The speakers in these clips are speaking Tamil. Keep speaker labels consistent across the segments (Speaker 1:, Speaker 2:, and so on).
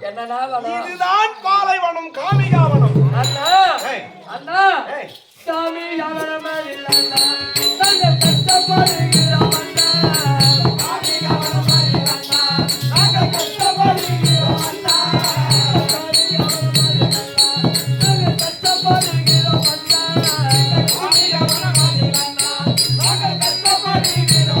Speaker 1: என்னன்னா
Speaker 2: இதுதான் பாலைவனம் காமிகாவனம்.
Speaker 1: அண்ணா அண்ணா இல்லண்ணா. நாங்கள் கஷ்டப்படுகிறோம் அண்ணா இல்லண்ணா. கஷ்டப்படுகிறோம் அண்ணா இல்லண்ணா. கஷ்டப்படுகிறோம்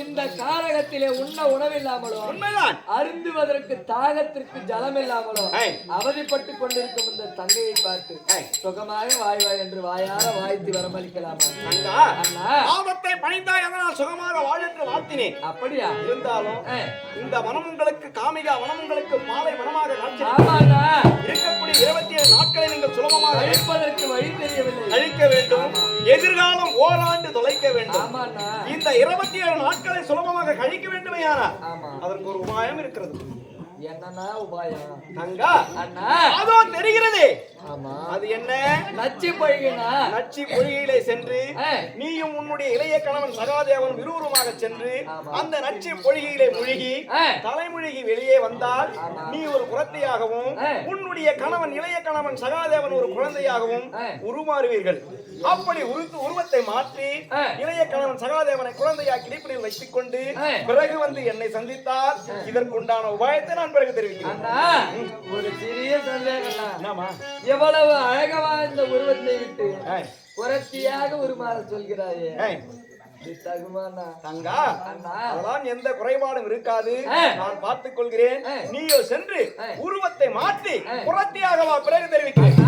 Speaker 1: இந்த காரகத்திலே உண்ண உணவில்லாமலும்
Speaker 2: உண்மைதான்.
Speaker 1: அருந்துவதற்கு தாகத்திற்கு ஜலம் இல்லாமலும். அவதிப்பட்டு கொண்டிருக்கும் இந்த தங்கையை பார்த்து. சுகமாக வாய் வாய் என்று வாயார வாழ்த்தி வரமளிக்கலாமா?
Speaker 2: ஆபத்தை பணிந்தாய் அதனால் சுகமாக வாழென்று வாழ்த்தினேன்.
Speaker 1: அப்படியா?
Speaker 2: இருந்தாலும். இந்த உங்களுக்கு காமிகா உங்களுக்கு மாலை வனமாக இருக்கக்கூடிய இருபத்தி ஏழு நாட்களை நீங்கள் சுலபமாக
Speaker 1: கழிப்பதற்கு வழி தெரியவில்லை.
Speaker 2: கழிக்க வேண்டும். எதிர்காலம் ஓராண்டு தொலைக்க வேண்டும். இந்த இருபத்தி ஏழு நாட்களை சுலபமாக கழிக்க
Speaker 1: ஆமா.
Speaker 2: அதற்கு ஒரு உபாயம் இருக்கிறது.
Speaker 1: என்னன்னா உபாயம்
Speaker 2: தங்கா
Speaker 1: அண்ணா
Speaker 2: அதோ தெரிகிறது
Speaker 1: ஆமா
Speaker 2: அது என்ன
Speaker 1: நச்சு பொய்கினா
Speaker 2: நச்சி பொய்கையிலே சென்று. நீயும் உன்னுடைய இளைய கணவன் சகாதேவன் இருவருமாக சென்று. அந்த நச்சி பொய்கையிலே முழுகி. தலைமுழுகி வெளியே வந்தால். நீ ஒரு குழந்தையாகவும். உன்னுடைய கணவன் இளைய கணவன் சகாதேவன் ஒரு குழந்தையாகவும். உருமாறுவீர்கள் அப்படி உரு- உருவத்தை மாற்றி. இளைய கணவன் சகாதேவனை குழந்தையாக கிளிப்பிடில் வைத்துக் கொண்டு. பிறகு வந்து என்னை சந்தித்தால் இதற்கு உண்டான உபாயத்தை நான் பிறகு தெரிவிக்கிறேன்
Speaker 1: ஒரு சிறிய? எவ்வளவு அழகா இந்த உருவத்தை விட்டு. புரட்சியாக உருமாற சொல்கிறாயே
Speaker 2: எந்த குறைபாடும் இருக்காது. நான் பார்த்துக் கொள்கிறேன். நீயோ சென்று. உருவத்தை மாற்றி
Speaker 1: ஏய்.
Speaker 2: புறத்தியாக வா பிறகு தெரிவிக்கிறேன்.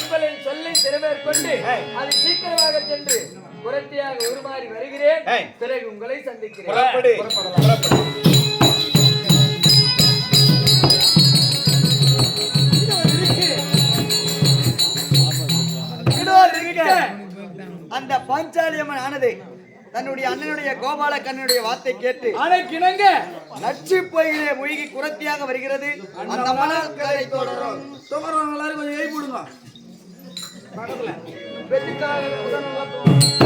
Speaker 1: உங்களின் சொல்லை திறமேற்கொண்டு. அது சீக்கிரமாக சென்று புரட்சியாக உருமாறி வருகிறேன். பிறகு உங்களை சந்திக்கிறேன்
Speaker 3: அந்த பாஞ்சாலியம்மன் ஆனது தன்னுடைய அண்ணனுடைய கோபால கண்ணனுடைய வார்த்தை கேட்டு
Speaker 1: அணைக்கிணங்க
Speaker 3: நச்சு பொய்களே மூழ்கி குரத்தியாக வருகிறது. அந்த மலர்களை தொடரும்
Speaker 4: தொடர்றவங்க எல்லாரும் கொஞ்சம் எழுப்பி விடுங்க
Speaker 1: வெற்றிக்காக உடனே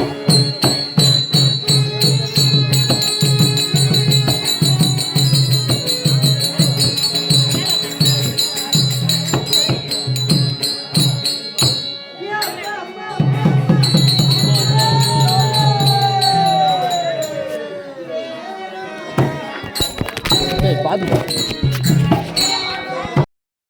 Speaker 1: பார்த்து